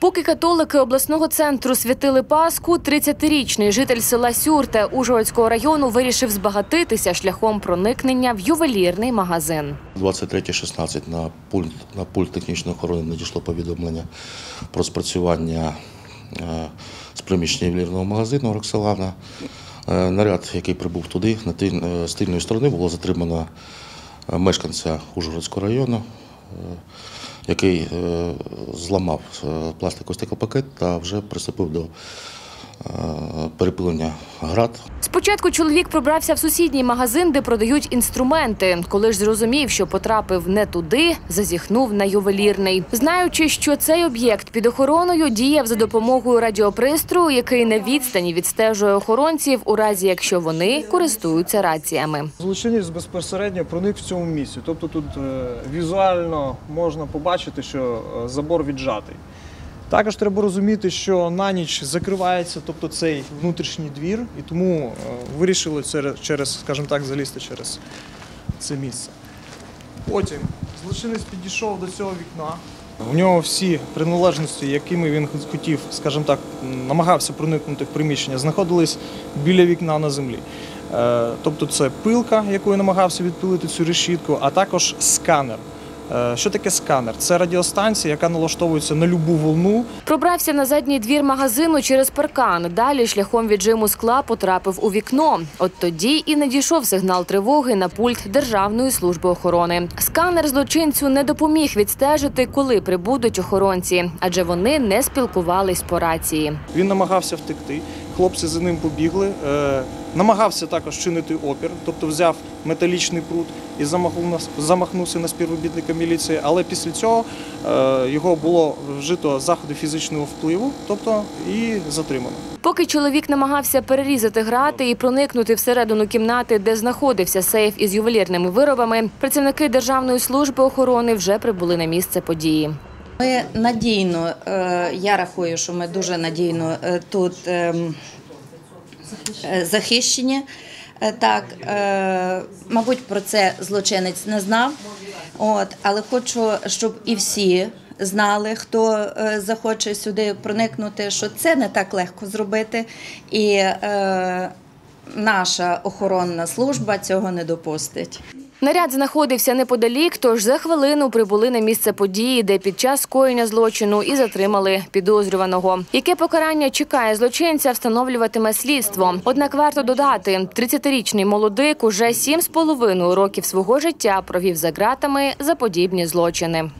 Поки католики обласного центру святили Пасху, 30-річний житель села Сюрте Ужгородського району вирішив збагатитися шляхом проникнення в ювелірний магазин. 23.16 на пульт, на пульт технічної охорони надійшло повідомлення про спрацювання е, з приміщення ювелірного магазину Роксолана. Е, Наряд, який прибув туди, е, з тильної сторони було затримано мешканця Ужгородського району, який е, зламав е, пластиковий стеклопакет та вже приступив до е, перепилення град Спочатку чоловік пробрався в сусідній магазин, де продають інструменти. Коли ж зрозумів, що потрапив не туди, зазіхнув на ювелірний. Знаючи, що цей об'єкт під охороною діяв за допомогою радіопристрою, який на відстані відстежує охоронців, у разі якщо вони користуються раціями. Злочинець безпосередньо проник в цьому місці. Тобто тут е, візуально можна побачити, що е, забор віджатий. Також треба розуміти, що на ніч закривається тобто цей внутрішній двір, і тому е, вирішили через, скажімо так, залізти через це місце. Потім злочинець підійшов до цього вікна. У нього всі приналежності, якими він хотів, скажімо так, намагався проникнути в приміщення, знаходились біля вікна на землі. Е, Тобто це пилка, якою намагався відпилити цю решітку, а також сканер. Е, Що таке сканер? Це радіостанція, яка налаштовується на любу волну. Пробрався на задній двір магазину через паркан. Далі шляхом віджиму скла потрапив у вікно. От тоді і надійшов сигнал тривоги на пульт Державної служби охорони. Сканер злочинцю не допоміг відстежити, коли прибудуть охоронці, адже вони не спілкувались по рації. Він намагався втекти. Хлопці за ним побігли. Е, намагався також чинити опір, тобто взяв металічний прут і замахнувся на співробітника міліції. Але після цього е, його було вжито заходи фізичного впливу, тобто і затримано. Поки чоловік намагався перерізати грати і проникнути всередину кімнати, де знаходився сейф із ювелірними виробами, працівники Державної служби охорони вже прибули на місце події. Ми надійно, е, я рахую, що ми дуже надійно е, тут ем, е, захищені. Так, мабуть, про це злочинець не знав. От, але хочу, щоб і всі знали, хто захоче сюди проникнути, що це не так легко зробити. І наша охоронна служба цього не допустить. Наряд знаходився неподалік, тож за хвилину прибули на місце події, де під час скоєння злочину і затримали підозрюваного. Яке покарання чекає злочинця, встановлюватиме слідство. Однак варто додати, 30-річний молодик уже 7,5 років свого життя провів за ґратами за подібні злочини.